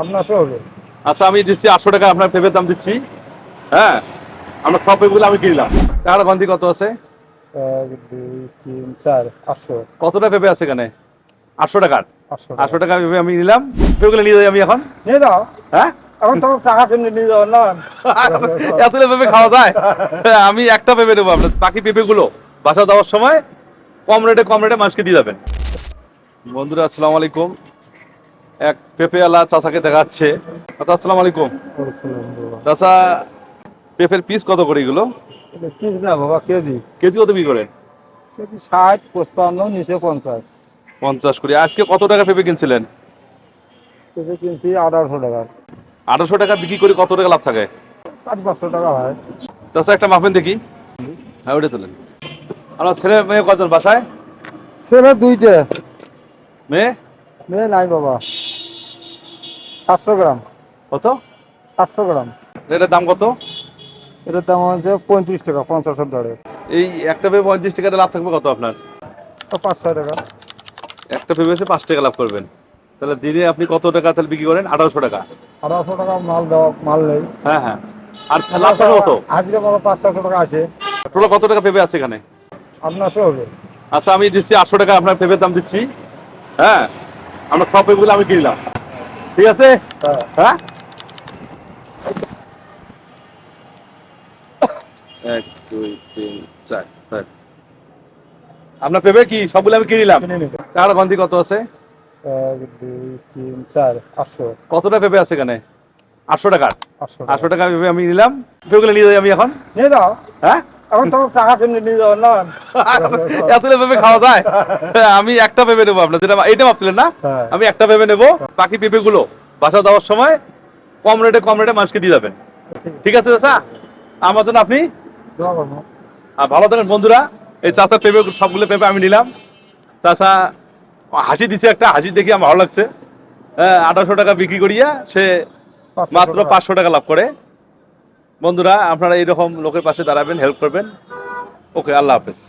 আপনার সহ হবে। আচ্ছা আমি দিচ্ছি আটশো টাকা আপনার পেঁপের দাম দিচ্ছি। হ্যাঁ আমরা সব পেঁপেগুলো আমি কিনলাম। টাকার গন্তি কত আছে? এক দুই তিন চার আটশো। কতটা পেঁপে আছে এখানে? আটশো টাকার? আটশো টাকা। পেঁপে আমি নিলাম। পেঁপেগুলো নিয়ে যাই আমি এখন। নিয়ে যাও। হ্যাঁ? এখন তো টাকা নিয়ে যাও না? এতগুলো পেঁপে খাওয়া যায়? আমি একটা পেঁপে নেব আপনার। বাকি পেঁপেগুলো বাসা দেওয়ার সময় কম রেটে কম রেটে মানুষকে দিয়ে যাবেন। বন্ধুরা আসসালামু আলাইকুম। এক পেঁপেওয়ালা চাচাকে দেখাচ্ছে। আচ্ছা আসসালামু আলাইকুম। চাচা পেঁপের পিস কত করে এগুলো? পিস না বাবা কেজি। কেজি কত বিক্রি করেন? কেজি ষাট পঁচপান্ন নিচে পঞ্চাশ। পঞ্চাশ করে। আজকে কত টাকা পেঁপে কিনছিলেন? কেজি কিনছি আঠারোশো টাকা। আঠারোশো টাকা বিক্রি করে কত টাকা লাভ থাকে? চার পাঁচশো টাকা হয়। চাচা একটা মাপেন দেখি। হ্যাঁ ওটা তোলেন। আমার ছেলে মেয়ে কজন বাসায়? ছেলে দুইটা। মেয়ে? মেয়ে নাই বাবা। সাতশো গ্রাম। কত? সাতশো গ্রাম। এটার দাম কত? এটার দাম হচ্ছে পঁয়ত্রিশ টাকা পঞ্চাশের দরে। এই একটা পেঁপে পঁয়ত্রিশ টাকাটা লাভ থাকবে কত আপনার? তো পাঁচ ছয় টাকা। একটা পেঁপে এসে পাঁচ টাকা লাভ করবেন। তাহলে দিনে আপনি কত টাকা তাহলে বিক্রি করেন? আঠারোশো টাকা। আঠারোশো টাকা মাল দেওয়া মাল নেই। হ্যাঁ হ্যাঁ। আর লাভ থাকবে কত? হাজিরা বাবা পাঁচ ছশো টাকা আছে টোটাল কত টাকা পেঁপে আছে এখানে? আপনার হবে। আচ্ছা আমি দিচ্ছি আটশো টাকা আপনার পেঁপের দাম দিচ্ছি। হ্যাঁ। আমরা সব পেঁপেগুলো আমি কিনলাম। ঠিক আছে? হ্যাঁ? হ্যাঁ এক দুই তিন চার চার। আপনার পেঁপে কি? সবগুলো আমি কিনিলাম। তার গন্তি কত আছে? এক দুই তিন চার আটশো কতটা পেঁপে আছে এখানে? আটশো টাকার। আটশো আটশো টাকা পেঁপে আমি নিলাম। পেঁপেগুলো নিয়ে যাই আমি এখন। নিয়ে যাও। হ্যাঁ? এখন তো টাকা নিয়ে না? পেঁপে খাওয়া যায়। আমি একটা পেঁপে নেব আপনার যেটা এইটা ভাবছিলেন না? হ্যাঁ। আমি একটা পেঁপে নেব বাকি পেঁপেগুলো বাসা দেওয়ার সময় কম রেটে কম রেটে মানুষকে দিয়ে যাবেন। ঠিক আছে চাচা? আমার জন্য আপনি আর ভালো থাকেন বন্ধুরা। এই চাচার পেঁপে সবগুলো পেঁপে আমি নিলাম। চাচা হাসি দিছে একটা হাসি দেখে আমার ভালো লাগছে। হ্যাঁ আঠারোশো টাকা বিক্রি করিয়া সে মাত্র পাঁচশো টাকা লাভ করে। বন্ধুরা আপনারা এইরকম লোকের পাশে দাঁড়াবেন হেল্প করবেন। ওকে আল্লাহ হাফেজ।